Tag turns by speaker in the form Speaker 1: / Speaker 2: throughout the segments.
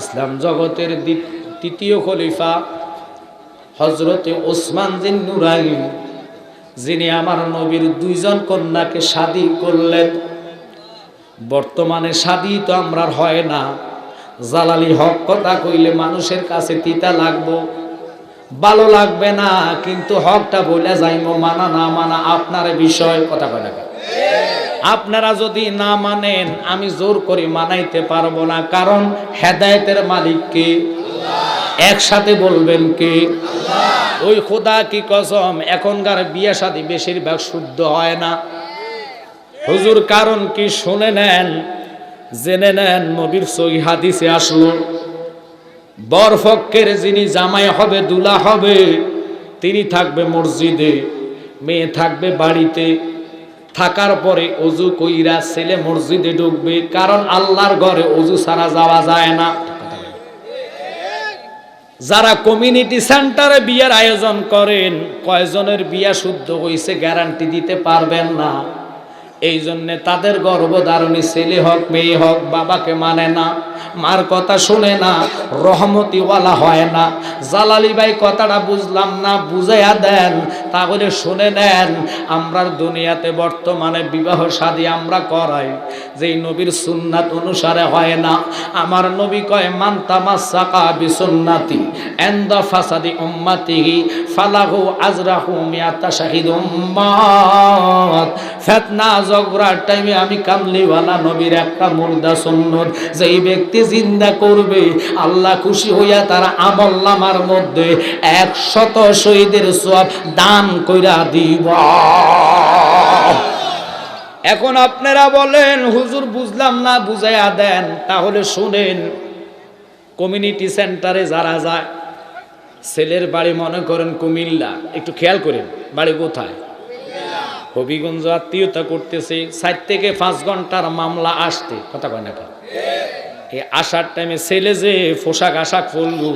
Speaker 1: ইসলাম জগতের তৃতীয় খলিফা হজরতে ওসমান জিন নুরাইন যিনি আমার নবীর দুইজন কন্যাকে শাদি করলেন। বর্তমানে শাদি তো আমরা হয় না। জালালি হক কথা কইলে মানুষের কাছে তিতা লাগবো। ভালো লাগবে না, কিন্তু হকটা বলে যাইমো, মানা না মানা আপনার বিষয় কথা কয় না? আপনারা যদি না মানেন, আমি জোর করে মানাইতে পারব না। কারণ হেদায়েতের মালিককে একসাথে বলবেন কে? ওই খোদা কি কসম? এখনকার বিয়ে শাদী বেশিরভাগ শুদ্ধ হয় না। হুজুর, কারণ কি শুনে নেন? জেনে নেন, নবীর সহি হাদিসে আসলো। বরফকের যিনি জামাই হবে, দুলা হবে, তিনি থাকবে মসজিদে, মেয়ে থাকবে বাড়িতে। থাকার পরে অজু কইরা ছেলে মসজিদে ঢুকবে, কারণ আল্লাহর ঘরে অজু ছাড়া যাওয়া যায় না। যারা কমিউনিটি সেন্টারে বিয়ের আয়োজন করেন, কয়জনের বিয়া শুদ্ধ হইছে গ্যারান্টি দিতে পারবেন না। এই জন্যে তাদের গর্ভধারণী ছেলে হোক, মেয়ে হোক, বাবাকে মানে না, মার কথা শুনে না, রহমতিওয়ালা হয় না। জালালি ভাই কথাটা বুঝলাম না, বুঝাইয়া দেন, তাহলে শুনে নেন, আমরা দুনিয়াতে বর্তমানে বিবাহ শাদী আমরা করাই। যেই নবীর সুন্নাত অনুসারে হয় না। আমার নবী কয় মান্তামাসাকা বিসুন্নাতি এন্দা ফাসাদি উম্মাতিহি ফালাহু আজরাহু মিয়াতা শাহিদ উম্মাত ফেতনা ঝগড়ার টাইমে আমি কামলিওয়ালা নবীর একটা মুর্দা সুন্নত। যেই ব্যক্তি জিন্দা করবে, আল্লাহ খুশি হইয়া তার আমল নামার মধ্যে একশত শহীদের সব দান কইরা দিব। এখন আপনারা বলেন, হুজুর, বুঝলাম না, বুঝাইয়া দেন। তাহলে শুনেন কমিউনিটি সেন্টারে যারা যায়, ছেলের বাড়ি মনে করেন কুমিল্লা। একটু খেয়াল করেন, বাড়ি কোথায়? হবিগঞ্জ আত্মীয়তা করতেছে সাত থেকে পাঁচ ঘণ্টার মামলা আসতে কথা কয় না? এই আসার টাইমে ছেলে যে পোশাক আশাক পরলো,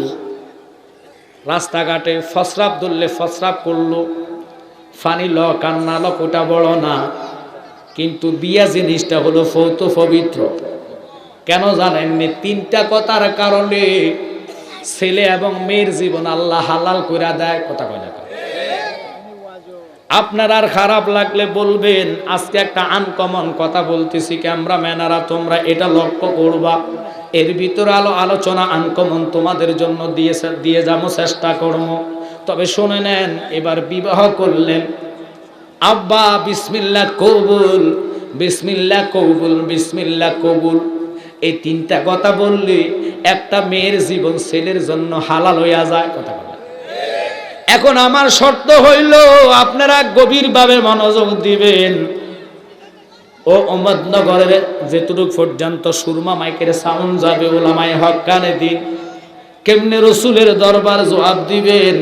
Speaker 1: রাস্তাঘাটে ফসরাপ ধরলে ফসরাপ করল, ফানি ল কান্না ল ওটা বড় না, কিন্তু বিয়া জিনিসটা হলো ফৌত পবিত্র কেন জানেননি তিনটা কথার কারণে ছেলে এবং মেয়ের জীবন আল্লাহ হালাল করে দেয়, কথা কয় না? আপনার আর খারাপ লাগলে বলবেন, আজকে একটা আনকমন কথা বলতেছি ক্যামেরা ম্যানারা তোমরা এটা লক্ষ্য করবা। এর ভিতরে আলো, আলোচনা আনকমন তোমাদের জন্য দিয়ে দিয়ে যাব, চেষ্টা করব। তবে শুনে নেন, এবার বিবাহ করলেন। আব্বা, বিসমিল্লা কবুল বিসমিল্লা কবুল বিসমিল্লা কবুল। এই তিনটা কথা বললে একটা মেয়ের জীবন ছেলের জন্য হালাল হইয়া যায়। কথা এখন আমার শর্ত হইল, আপনারা গভীরভাবে মনোযোগ দিবেন। ও অহমদনগরের যেটুক পর্যন্ত সুরমা মাইকের সাউন্ড যাবে ওলামাই হক কানে দিন, কেমনে রসুলের দরবার জবাব দিবেন?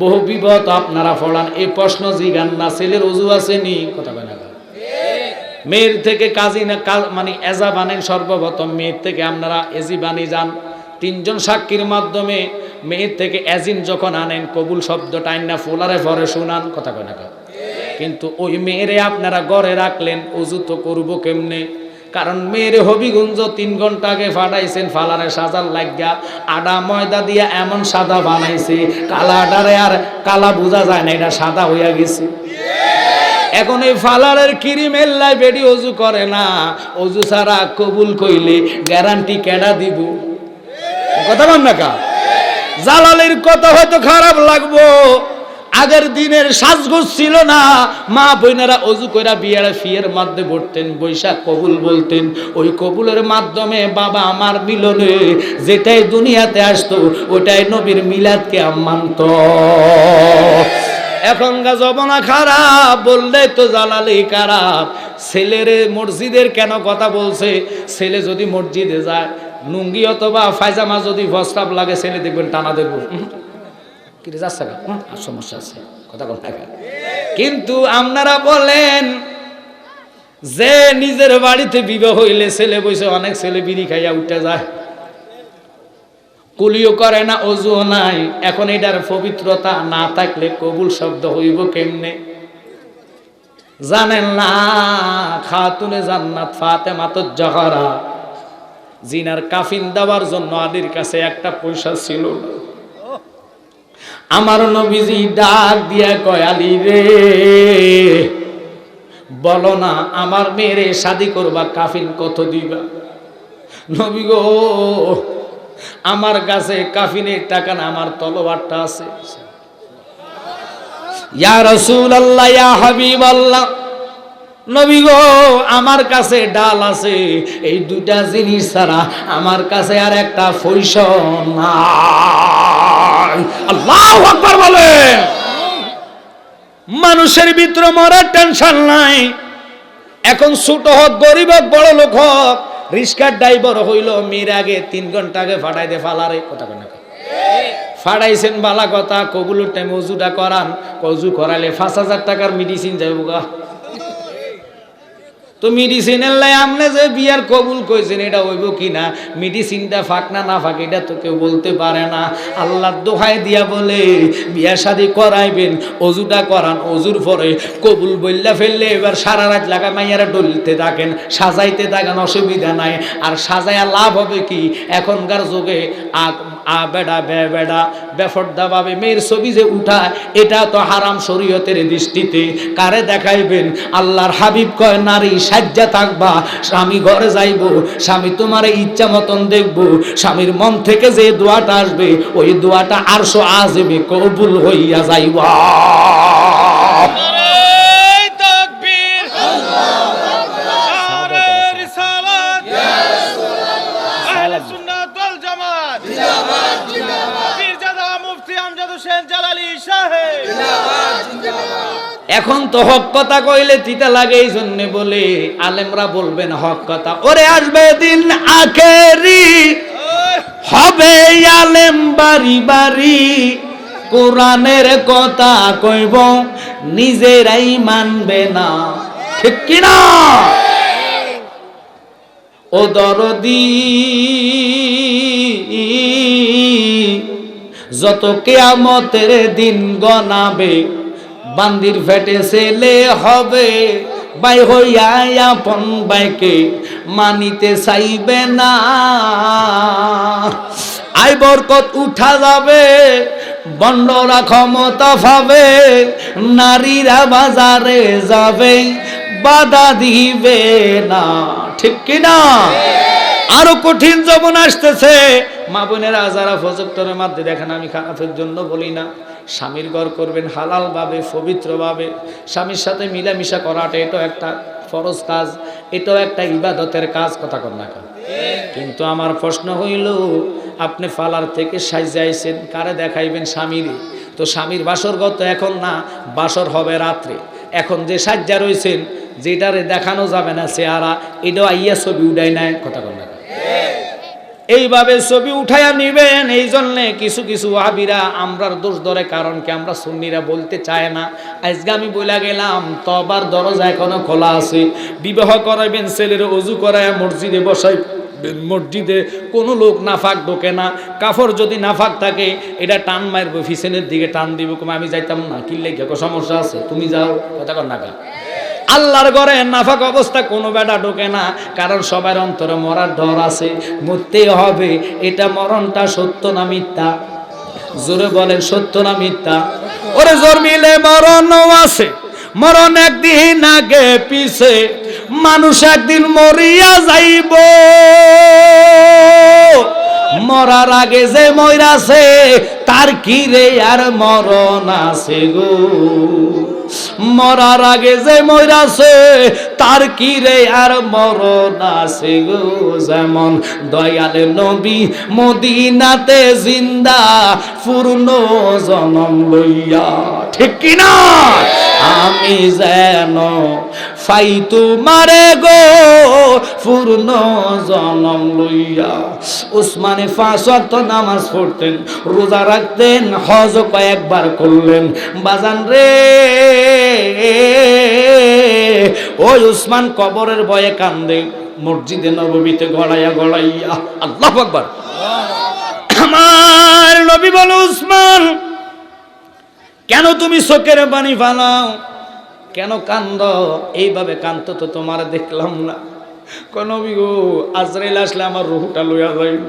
Speaker 1: বহু বিপদ আপনারা ফলান এই প্রশ্ন জিগান না, ছেলের উজু আসেনি। কথা বলে না মেয়ের থেকে কাজী না মানে এজা বানেন সর্বপ্রথম, মেয়ের থেকে আপনারা এজি বানি যান। তিনজন সাক্ষীর মাধ্যমে মেয়ের থেকে এজিন যখন আনেন, কবুল শব্দটা আইন না ফোলারে ফরে শুনান, কথা কয় না কিন্তু ওই মেয়েরে আপনারা ঘরে রাখলেন অজু তো করব কেমনে? কারণ মেয়েরে হবিগুঞ্জ তিন ঘণ্টা আগে ফাটাইছেন, ফালারে সাজার লাগিয়া আডা ময়দা দিয়া এমন সাদা বানাইছে, কালা আডারে আর কালা বোঝা যায় না, এটা সাদা হইয়া গেছে। এখন এই ফালারের কিরিমের বেডি অজু করে না অজু ছাড়া কবুল কইলে গ্যারান্টি কেডা দিব? কথা বল না জালালের কথা হয়তো খারাপ লাগবো। আগের দিনের সাজগোজ ছিল না। মা বোনেরা অজু কইরা বিয়ের ফিয়ের মধ্যে পড়তেন বৈশাখ কবুল বলতেন। ওই কবুলের মাধ্যমে বাবা আমার মিলনে যেটাই দুনিয়াতে আসতো, ওটাই নবীর মিলাদকে মানত। এখনকার জমানা খারাপ, বললে তো জালালি খারাপ। ছেলের মসজিদের কেন কথা বলছে? ছেলে যদি মসজিদে যায় লুঙ্গি অথবা ফাইজামা যদি প্রস্তাব লাগে ছেলে দেখবেন টানা দেখব যাচ্ছে আর সমস্যা আছে। কথা কোন কিন্তু আপনারা বলেন যে নিজের বাড়িতে বিবাহ হইলে ছেলে বসে অনেক ছেলে বিড়ি খাইয়া উঠে যায়। কুলিও করে না, অজুও নাই। এখন এটার পবিত্রতা না থাকলে কবুল শব্দ হইব কেমনে? জানেন না, খাতুনে জান্নাত ফাতেমাতুজ জাহরা জিনার কাফিন দেওয়ার জন্য আলীর কাছে একটা পয়সা ছিল না। আমার নবীজি ডাক দিয়া কয়, আলী রে, বলো না, আমার মেয়েরে শাদি করবা, কাফিন কত দিবা? নবী গো, আমার কাছে কাফিনের টাকা না, আমার তলোয়ারটা আছে। ইয়া রসুল আল্লাহ ইয়া হাবিব আল্লাহ নবী গো, আমার কাছে ডাল আছে, এই দুটা জিনিস ছাড়া আমার কাছে আর একটা নাই। আল্লাহ আকবার বলে মানুষের ভিতরে মরার টেনশন নাই। এখন ছোট হোক, গরিব হোক, বড় লোক হোক, রিস্কার ড্রাইভার হইল মেয়ের আগে তিন ঘণ্টা আগে ফাটাই দে ফালারে। কথা কেন? ফাটাইছেন বালা কথা, কবুলের টাইমে অজুটা করান অজু করালে পাঁচ হাজার টাকার মেডিসিন যাইব গা। তো মেডিসিনের লাই আমনে যে বিয়ার কবুল কইছেন, এটা হইব কি না মেডিসিনটা ফাঁক না না ফাঁক, এটা তো কেউ বলতে পারে না। আল্লাহর দোহাই দিয়া বলে, বিয়া শাদি করাইবেন, অজুটা করান, অজুর পরে কবুল বললা ফেললে এবার সারা রাত লাগা মাইয়ারা ডলতে থাকেন, সাজাইতে থাকেন, অসুবিধা নাই। আর সাজাইয়া লাভ হবে কি? এখনকার যুগে আ আ বেডা, বে বেডা বেফর্দা ভাবে মেয়ের ছবি যে উঠায়, এটা তো হারাম শরীয়তের দৃষ্টিতে। কারে দেখাইবেন? আল্লাহর হাবিব কয়, নারী, সাজ্জা থাকবা, স্বামী ঘরে যাইব, স্বামী তোমার ইচ্ছা মতন দেখব, স্বামীর মন থেকে যে দোয়াটা আসবে, ওই দোয়াটা আরশো আজবে কবুল হইয়া যাইবা। এখন তো হক কথা কইলে তিতা লাগে এই জন্য বলে, আলেমরা বলবেন হক কথা। ওরে আসবে দিন আখেরি, হবে আলেম বাড়ি বাড়ি। কোরআনের কথা কইব, নিজেরাই মানবে না। ঠিক কিনা? ও দরদি, যত কেয়ামতের দিন গনাবে বান্দির ফেটে ছেলে হবে। বাই হইয়া আপন বাইকে মানিতে চাইবে না। আই বরকত উঠা যাবে, বন্ডরা ক্ষমতা পাবে, নারীরা বাজারে যাবে, বাধা দিবে না। ঠিক কিনা আরও কঠিন যমন আসতেছে। মা বোনেরা, যারা প্রজেক্টরের মাধ্যমে দেখেন, আমি খারাপের জন্য বলি না। স্বামীর ঘর করবেন হালালভাবে, পবিত্রভাবে। স্বামীর সাথে মিলামিশা করাটা এটাও একটা ফরজ কাজ, এটাও একটা ইবাদতের কাজ, কথা কর না কিন্তু আমার প্রশ্ন হইল, আপনি ফালার থেকে সাইজাইছেন কারে দেখাইবেন স্বামীরে? তো স্বামীর বাসর গত এখন না, বাসর হবে রাত্রে। এখন যে সাজ্জা রয়েছেন যেটারে দেখানো যাবে না চেহারা, এটাও আইয়া ছবি উঠাই নাই, কথা কর না? এইভাবে ছবি উঠাইয়া নিবেন, এই জন্যে কিছু কিছু আবিরা আমরার দোষ ধরে, কারণ কি আমরা সুন্নিরা বলতে চায় না। আজকে আমি বইলা গেলাম, তবার দরজা এখনও খোলা আছে। বিবাহ করাইবেন, ছেলের অজু করায় মসজিদে বসাই, মসজিদে কোনো লোক নাফাক ঢোকে না। কাফর যদি নাফাক থাকে, এটা টান মারবো ফিসেনের দিকে টান দিব আমি যাইতাম না। কি লেগে সমস্যা আছে? তুমি যাও, কথা কর না আল্লাহর ঘরে নাফাক অবস্থা কোনো বেটা ঢোকে না, কারণ সবার অন্তরে মরার ডর আছে। মরতে হবে, এটা মরণটা সত্য না মিথ্যা? জোরে বলেন, সত্য না মিথ্যা? ওরে জোর মিলে মরণ আছে, মরণ একদিন আগে পিছে, মানুষ একদিন মরিয়া যাইব। মরার আগে যে মরাছে তার কি রে আর মরণ আছে গো? মরার আগে যে মরাছে তার কি রে আর মরণ আছে গো যেমন? দয়ালে নবী মদিনাতে জিন্দা, পূর্ণ জনম লইয়া। ঠিক কিনা? আমি যেন ফাই তোমারে গো পূর্ণ জনম লইয়া। উসমানে ওয়াক্ত নামাজ পড়তেন, রোজা রাখতেন, হজ কয়েকবার করলেন। বাজান রে, ওই উসমান কবরের ভয়ে কান্দে, মসজিদে নবমীতে গড়াইয়া গড়াইয়া। আল্লাহ আকবার। আমার নবী বলো, উসমান, কেন তুমি চোখের পানি ফালাও? কেন কান্দ? এইভাবে কান্ত তো তোমার দেখলাম না। নবী গো, আজরাইল আসলে আমার রুহটা লইয়া যাইব।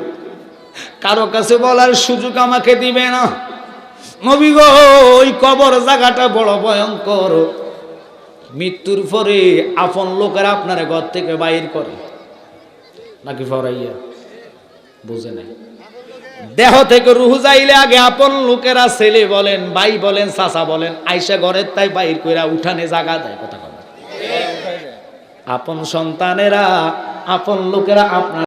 Speaker 1: কারও কাছে বলার সুযোগ আমাকে দিবে না। নবী গো, ওই কবর জায়গাটা বড় ভয়ঙ্কর। মৃত্যুর পরে আপন লোকেরা আপনার ঘর থেকে বাইর করে। নাকি ফরাইয়া? বুঝে নাই। দেহ থেকে রুহু যাইলে আগে আপন লোকেরা ছেলে বলেন ভাই বলেন চাচা বলেন আইসা ঘরের তাই বাইর কইরা উঠানে জাগা দেয় কথা কথা আপন সন্তানেরা আপন লোকেরা আপনার